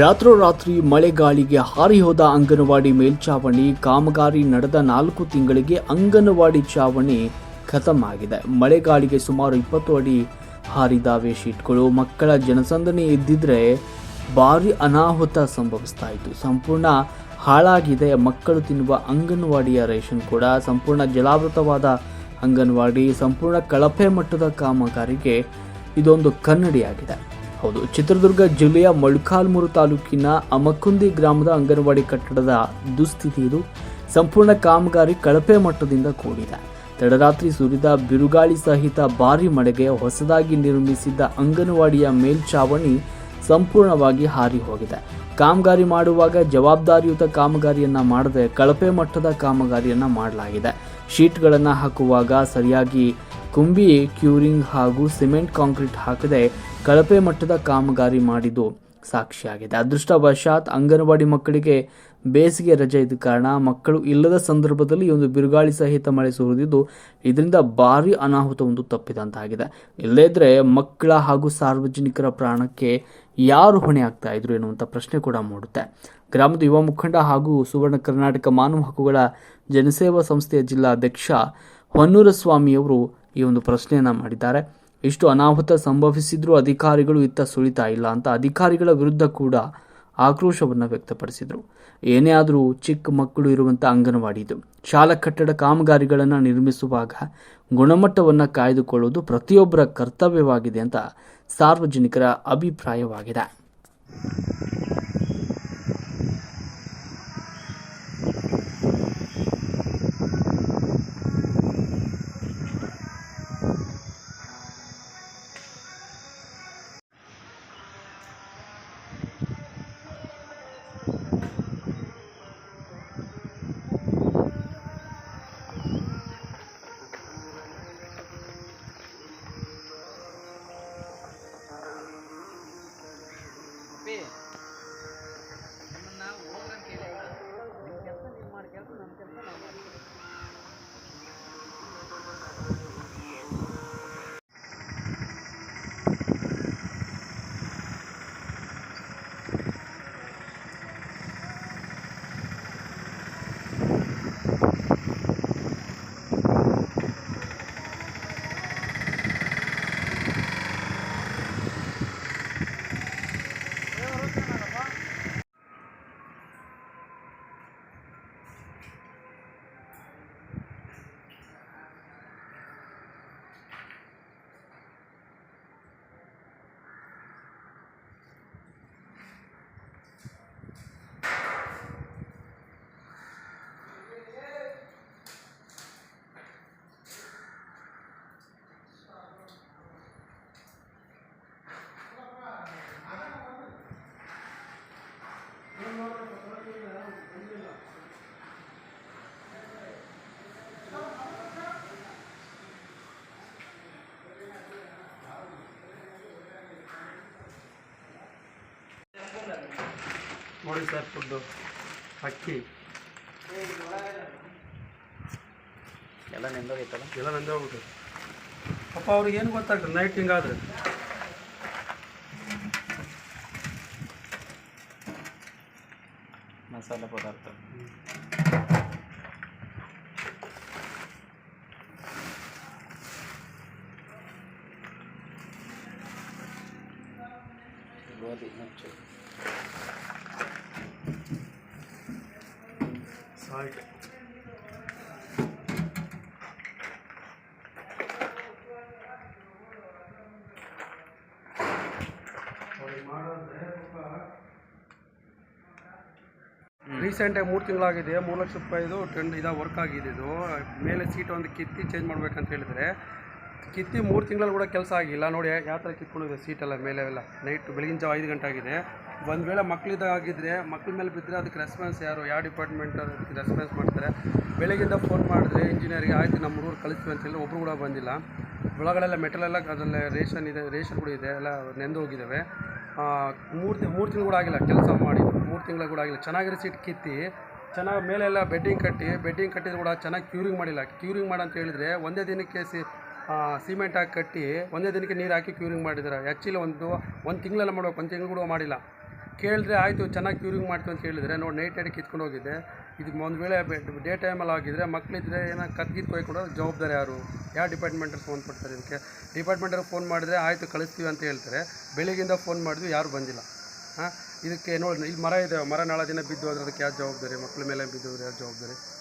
ರಾತ್ರೋರಾತ್ರಿ ಮಳೆಗಾಳಿಗೆ ಹಾರಿ ಹೋದ ಅಂಗನವಾಡಿ ಮೇಲ್ಚಾವಣಿ, ಕಾಮಗಾರಿ ನಡೆದ ನಾಲ್ಕು ತಿಂಗಳಿಗೆ ಅಂಗನವಾಡಿ ಚಾವಣಿ ಖತಮ್ ಆಗಿದೆ ಮಳೆಗಾಳಿಗೆ ಸುಮಾರು ಇಪ್ಪತ್ತು ಅಡಿ ಹಾರಿದಾವೆ ಶೀಟ್ಗಳು ಮಕ್ಕಳ ಜನಸಂದಣಿ ಇದ್ದಿದ್ರೆ ಭಾರಿ ಅನಾಹುತ ಸಂಭವಿಸ್ತಾ ಇತ್ತು. ಸಂಪೂರ್ಣ ಹಾಳಾಗಿದೆ. ಮಕ್ಕಳು ತಿನ್ನುವ ಅಂಗನವಾಡಿಯ ರೇಷನ್ ಕೂಡ ಸಂಪೂರ್ಣ ಜಲಾವೃತವಾದ ಅಂಗನವಾಡಿ, ಸಂಪೂರ್ಣ ಕಳಪೆ ಮಟ್ಟದ ಕಾಮಗಾರಿಗೆ ಇದೊಂದು ಕನ್ನಡಿಯಾಗಿದೆ. ಹೌದು. ಚಿತ್ರದುರ್ಗ ಜಿಲ್ಲೆಯ ಮೊಳಕಾಲ್ಮೂರು ತಾಲೂಕಿನ ಅಮಕುಂದಿ ಗ್ರಾಮದ ಅಂಗನವಾಡಿ ಕಟ್ಟಡದ ದುಸ್ಥಿತಿ ಇದು. ಸಂಪೂರ್ಣ ಕಾಮಗಾರಿ ಕಳಪೆ ಮಟ್ಟದಿಂದ ಕೂಡಿದೆ. ತಡರಾತ್ರಿ ಸುರಿದ ಬಿರುಗಾಳಿ ಸಹಿತ ಭಾರಿ ಮಳೆಗೆ ಹೊಸದಾಗಿ ನಿರ್ಮಿಸಿದ್ದ ಅಂಗನವಾಡಿಯ ಮೇಲ್ಛಾವಣಿ ಸಂಪೂರ್ಣವಾಗಿ ಹಾರಿ ಹೋಗಿದೆ. ಕಾಮಗಾರಿ ಮಾಡುವಾಗ ಜವಾಬ್ದಾರಿಯುತ ಕಾಮಗಾರಿಯನ್ನ ಮಾಡದೆ ಕಳಪೆ ಮಟ್ಟದ ಕಾಮಗಾರಿಯನ್ನ ಮಾಡಲಾಗಿದೆ. ಶೀಟ್ಗಳನ್ನು ಹಾಕುವಾಗ ಸರಿಯಾಗಿ ಕುಂಬಿ ಕ್ಯೂರಿಂಗ್ ಹಾಗೂ ಸಿಮೆಂಟ್ ಕಾಂಕ್ರೀಟ್ ಹಾಕದೆ ಕಳಪೆ ಮಟ್ಟದ ಕಾಮಗಾರಿ ಮಾಡಿದ್ದು ಸಾಕ್ಷಿಯಾಗಿದೆ. ಅದೃಷ್ಟವಶಾತ್ ಅಂಗನವಾಡಿ ಮಕ್ಕಳಿಗೆ ಬೇಸಿಗೆ ರಜೆ ಇದ್ದ ಕಾರಣ ಮಕ್ಕಳು ಇಲ್ಲದ ಸಂದರ್ಭದಲ್ಲಿ ಒಂದು ಬಿರುಗಾಳಿ ಸಹಿತ ಮಳೆ ಸುರಿದಿದ್ದು, ಇದರಿಂದ ಭಾರಿ ಅನಾಹುತ ಒಂದು ತಪ್ಪಿದಂತಾಗಿದೆ. ಇಲ್ಲದಿದ್ರೆ ಮಕ್ಕಳ ಹಾಗೂ ಸಾರ್ವಜನಿಕರ ಪ್ರಾಣಕ್ಕೆ ಯಾರು ಹೊಣೆ ಆಗ್ತಾ ಇದ್ರು ಎನ್ನುವಂಥ ಪ್ರಶ್ನೆ ಕೂಡ ಮೂಡುತ್ತೆ. ಗ್ರಾಮದ ಯುವ ಮುಖಂಡ ಹಾಗೂ ಸುವರ್ಣ ಕರ್ನಾಟಕ ಮಾನವ ಹಕ್ಕುಗಳ ಜನಸೇವಾ ಸಂಸ್ಥೆಯ ಜಿಲ್ಲಾಧ್ಯಕ್ಷ ಹೊನ್ನೂರ ಸ್ವಾಮಿಯವರು ಈ ಒಂದು ಪ್ರಶ್ನೆಯನ್ನು ಮಾಡಿದ್ದಾರೆ. ಇಷ್ಟು ಅನಾಹುತ ಸಂಭವಿಸಿದ್ರೂ ಅಧಿಕಾರಿಗಳು ಇತ್ತ ಸುಳಿತಾ ಇಲ್ಲ ಅಂತ ಅಧಿಕಾರಿಗಳ ವಿರುದ್ಧ ಕೂಡ ಆಕ್ರೋಶವನ್ನು ವ್ಯಕ್ತಪಡಿಸಿದರು. ಏನೇ ಆದರೂ ಚಿಕ್ಕ ಮಕ್ಕಳು ಇರುವಂಥ ಅಂಗನವಾಡಿ ಇದು. ಶಾಲಾ ಕಟ್ಟಡ ಕಾಮಗಾರಿಗಳನ್ನು ನಿರ್ಮಿಸುವಾಗ ಗುಣಮಟ್ಟವನ್ನು ಕಾಯ್ದುಕೊಳ್ಳುವುದು ಪ್ರತಿಯೊಬ್ಬರ ಕರ್ತವ್ಯವಾಗಿದೆ ಅಂತ ಸಾರ್ವಜನಿಕರ ಅಭಿಪ್ರಾಯವಾಗಿದೆ. ನೋಡಿ ಸರ್ ಫುಡ್ಡು ಅಕ್ಕಿ. ಎಲ್ಲ ನೆಂದೋಗೈತಲ್ಲ? ಎಲ್ಲ ನೆಂದೋಗ್ಬಿಟ್ಟು. ಪಾಪ ಅವ್ರಿಗೆ ಏನು ಗೊತ್ತಾಗ್ತದೆ? ನೈಟ್ ಹಿಂಗಾದ್ರೆ. ಮಸಾಲೆ ಪದಾರ್ಥ. ಗೋಧಿ ನುಚ್ಚು ಸಾಲ್ಟ್ ರೀಸೆಂಟಾಗಿ ಮೂರು ತಿಂಗಳಾಗಿದೆ ಮೂರು ಲಕ್ಷ ರೂಪಾಯಿದು ಟ್ರೆಂಡ್ ಇದಾಗ ವರ್ಕ್ ಆಗಿದೆ ಇದು. ಮೇಲೆ ಸೀಟ್ ಒಂದು ಕಿತ್ತಿ ಚೇಂಜ್ ಮಾಡ್ಬೇಕಂತ ಹೇಳಿದರೆ ಕಿತ್ತಿ ಮೂರು ತಿಂಗಳಲ್ಲಿ ಕೂಡ ಕೆಲಸ ಆಗಿಲ್ಲ. ನೋಡಿ ಯಾವ ಥರ ಕಿತ್ಕೊಂಡಿದೆ ಸೀಟೆಲ್ಲ ಮೇಲೆ ಎಲ್ಲ. ನೈಟ್ ಬೆಳಗಿನ ಜಾವ ಐದು ಗಂಟೆ ಆಗಿದೆ. ಒಂದು ವೇಳೆ ಮಕ್ಕಳಿದಾಗಿದ್ದರೆ ಮಕ್ಳ ಮೇಲೆ ಬಿದ್ದರೆ ಅದಕ್ಕೆ ರೆಸ್ಪಾನ್ಸ್ ಯಾರು? ಯಾವ ಡಿಪಾರ್ಟ್ಮೆಂಟ್ ಅದಕ್ಕೆ ರೆಸ್ಪಾನ್ಸ್ ಮಾಡ್ತಾರೆ? ಬೆಳಗ್ಗಿಂದ ಫೋನ್ ಮಾಡಿದ್ರೆ ಇಂಜಿನಿಯರಿಗೆ ಆಯ್ತು, ನಮ್ಮ ಹುಡುಗರು ಕಳಿಸ್ತೀವಿ ಹೇಳಿ ಒಬ್ಬರು ಕೂಡ ಬಂದಿಲ್ಲ. ಒಳಗಡೆಲ್ಲ ಮೆಟಲ್ ಎಲ್ಲ ಅದರಲ್ಲಿ ರೇಷನ್ ಇದೆ, ರೇಷನ್ ಕೂಡ ಇದೆ, ಎಲ್ಲ ನೆಂದು ಹೋಗಿದ್ದಾವೆ ಮೂರು ಮೂರು ತಿಂಗಳು ಕೂಡ ಆಗಿಲ್ಲ ಕೆಲಸ ಮಾಡಿ. ಮೂರು ತಿಂಗಳು ಕೂಡ ಆಗಿಲ್ಲ. ಚೆನ್ನಾಗಿರೋ ಸೀಟ್ ಕಿತ್ತಿ, ಚೆನ್ನಾಗಿ ಮೇಲೆಲ್ಲ ಬೆಡ್ಡಿಂಗ್ ಕಟ್ಟಿ ಬೆಡ್ಡಿಂಗ್ ಕಟ್ಟಿದ್ರು ಕೂಡ ಚೆನ್ನಾಗಿ ಕ್ಯೂರಿಂಗ್ ಮಾಡಿಲ್ಲ. ಕ್ಯೂರಿಂಗ್ ಮಾಡಂತ ಹೇಳಿದರೆ ಒಂದೇ ದಿನಕ್ಕೆ ಸಿ ಸಿಮೆಂಟ್ ಹಾಕಿ ಕಟ್ಟಿ, ಒಂದೇ ದಿನಕ್ಕೆ ನೀರು ಹಾಕಿ ಕ್ಯೂರಿಂಗ್ ಮಾಡಿದ್ದಾರೆ ಆ್ಯಕ್ಚುಲಿ ಒಂದು ಒಂದು ತಿಂಗಳೆಲ್ಲ ಮಾಡಬೇಕು, ಒಂದು ತಿಂಗಳು ಕೂಡ ಮಾಡಿಲ್ಲ. ಕೇಳಿದ್ರೆ ಆಯಿತು, ಚೆನ್ನಾಗಿ ಕ್ಯೂರಿಂಗ್ ಮಾಡ್ತೀವಿ ಅಂತ ಹೇಳಿದರೆ, ನೋಡಿ ನೈಟ್ ನೈಟ್ ಕಿತ್ಕೊಂಡು ಹೋಗಿದ್ದೆ. ಇದು ಒಂದು ವೇಳೆ ಡೇ ಟೈಮಲ್ಲಿ ಆಗಿದ್ದರೆ ಮಕ್ಕಳಿದ್ರೆ ಏನೋ ಕತ್ಗಿದ್ದು ಕೂಡ ಜವಾಬ್ದಾರಿ ಯಾರು? ಯಾವ ಡಿಪಾರ್ಟ್ಮೆಂಟಲ್ಲಿ ಫೋನ್ ಕೊಡ್ತಾರೆ ಇದಕ್ಕೆ? ಡಿಪಾರ್ಟ್ಮೆಂಟಲ್ಲಿ ಫೋನ್ ಮಾಡಿದ್ರೆ, ಆಯಿತು, ಕಳಿಸ್ತೀವಿ ಅಂತ ಹೇಳ್ತಾರೆ. ಬೆಳಗಿಂದ ಫೋನ್ ಮಾಡಿದ್ವಿ ಯಾರು ಬಂದಿಲ್ಲ. ಹಾಂ, ಇದಕ್ಕೆ ನೋಡಿ, ಇಲ್ಲಿ ಮರ ಇದೆ, ಮರ ನಾಳೆ ದಿನ ಬಿದ್ದು ಹೋದ್ರೆ ಅದಕ್ಕೆ ಯಾರು ಜವಾಬ್ದಾರಿ? ಮಕ್ಕಳ ಮೇಲೆ ಬಿದ್ದು ಹೋದ್ರೆ ಯಾರು ಜವಾಬ್ದಾರಿ?